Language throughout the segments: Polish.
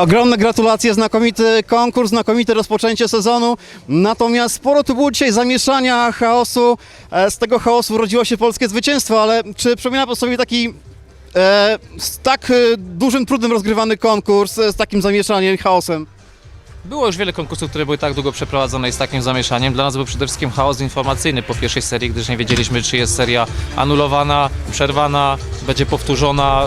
Ogromne gratulacje, znakomity konkurs, znakomite rozpoczęcie sezonu. Natomiast sporo tu było dzisiaj zamieszania, chaosu. E, Z tego chaosu urodziło się polskie zwycięstwo, ale czy przypomina pan sobie taki e, z tak e, dużym trudem rozgrywany konkurs, e, z takim zamieszaniem i chaosem? Było już wiele konkursów, które były tak długo przeprowadzone i z takim zamieszaniem. Dla nas był przede wszystkim chaos informacyjny po pierwszej serii, gdyż nie wiedzieliśmy, czy jest seria anulowana, przerwana, będzie powtórzona,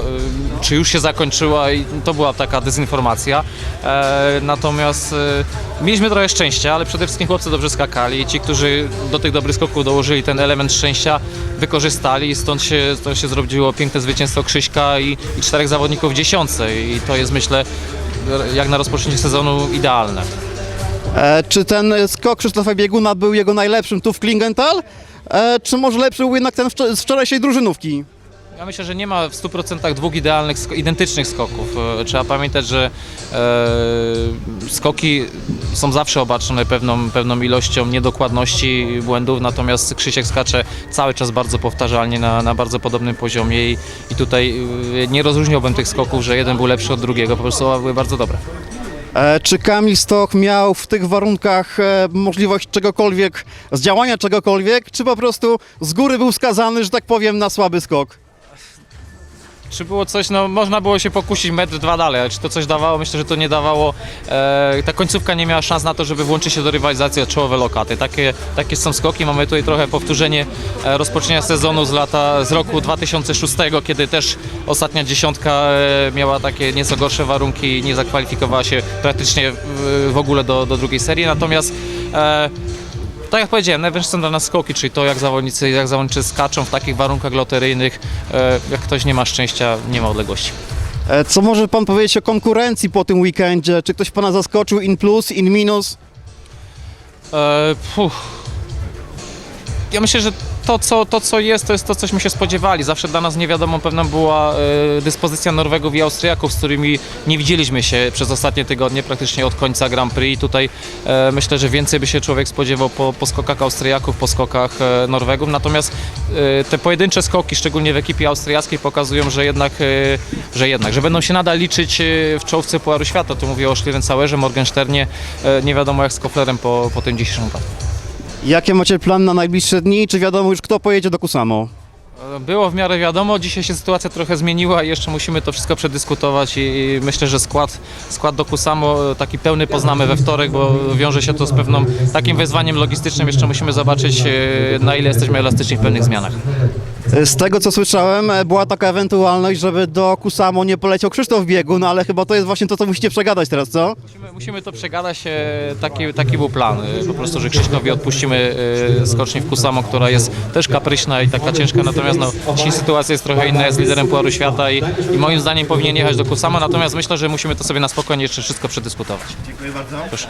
y, czy już się zakończyła i to była taka dezinformacja. E, natomiast e, mieliśmy trochę szczęścia, ale przede wszystkim chłopcy dobrze skakali ci, którzy do tych dobrych skoków dołożyli ten element szczęścia, wykorzystali i stąd się, stąd się zrobiło piękne zwycięstwo Krzyśka i, i czterech zawodników w dziesiątce i to jest myślę jak na rozpoczęcie sezonu idealne. E, Czy ten skok Krzysztofa Bieguna był jego najlepszym tu w Klingenthal? E, Czy może lepszy był jednak ten z wczorajszej drużynówki? Ja myślę, że nie ma w 100% dwóch idealnych, identycznych skoków. E, Trzeba pamiętać, że e, skoki są zawsze obarczone pewną, pewną ilością niedokładności błędów, natomiast Krzysiek skacze cały czas bardzo powtarzalnie na, na bardzo podobnym poziomie i, i tutaj e, nie rozróżniałbym tych skoków, że jeden był lepszy od drugiego, po prostu były bardzo dobre. E, Czy Kamil Stoch miał w tych warunkach możliwość czegokolwiek, zdziałania czegokolwiek, czy po prostu z góry był skazany, że tak powiem, na słaby skok? Czy było coś, no można było się pokusić metr, dwa dalej, ale czy to coś dawało? Myślę, że to nie dawało. E, ta końcówka nie miała szans na to, żeby włączyć się do rywalizacji o czołowe lokaty. Takie, takie są skoki. Mamy tutaj trochę powtórzenie e, rozpoczęcia sezonu z lata, z roku 2006, kiedy też ostatnia dziesiątka e, miała takie nieco gorsze warunki i nie zakwalifikowała się praktycznie w, w ogóle do, do drugiej serii. Natomiast e, tak jak powiedziałem, najważniejsze są dla nas skoki, czyli to jak zawodnicy, jak zawodnicy skaczą w takich warunkach loteryjnych. E, jak ktoś nie ma szczęścia, nie ma odległości. E, Co może pan powiedzieć o konkurencji po tym weekendzie? Czy ktoś pana zaskoczył in plus, in minus? E. Ja myślę, że to co, to, co jest, to jest to, cośmy się spodziewali. Zawsze dla nas niewiadomą pewna była e, dyspozycja Norwegów i Austriaków, z którymi nie widzieliśmy się przez ostatnie tygodnie, praktycznie od końca Grand Prix. I tutaj e, myślę, że więcej by się człowiek spodziewał po, po skokach Austriaków, po skokach e, Norwegów. Natomiast e, te pojedyncze skoki, szczególnie w ekipie austriackiej, pokazują, że jednak, e, że jednak, że będą się nadal liczyć w czołówce Pucharu Świata. Tu mówię o Schlierenzauerze, Morgensternie, e, nie wiadomo jak z Koflerem po, po tym dzisiejszym wypadku. Jakie macie plan na najbliższe dni? Czy wiadomo już, kto pojedzie do Kusamo? Było w miarę wiadomo, dzisiaj się sytuacja trochę zmieniła i jeszcze musimy to wszystko przedyskutować i, myślę, że skład, skład do Kusamo taki pełny poznamy we wtorek, bo wiąże się to z pewną takim wyzwaniem logistycznym. Jeszcze musimy zobaczyć e, na ile jesteśmy elastyczni w pewnych zmianach. Z tego, co słyszałem, e, była taka ewentualność, żeby do Kusamo nie poleciał Krzysztof Biegun, ale chyba to jest właśnie to, co musicie przegadać teraz, co? Musimy, musimy to przegadać, e, taki, taki był plan, e, po prostu, że Krzyśkowi odpuścimy e, skoczni w Kusamo, która jest też kapryśna i taka ciężka, natomiast no, dzisiaj sytuacja jest trochę inna, jest liderem Pucharu Świata i, i moim zdaniem powinien jechać do Kusamo, natomiast myślę, że musimy to sobie na spokojnie jeszcze wszystko przedyskutować. Dziękuję bardzo. Proszę.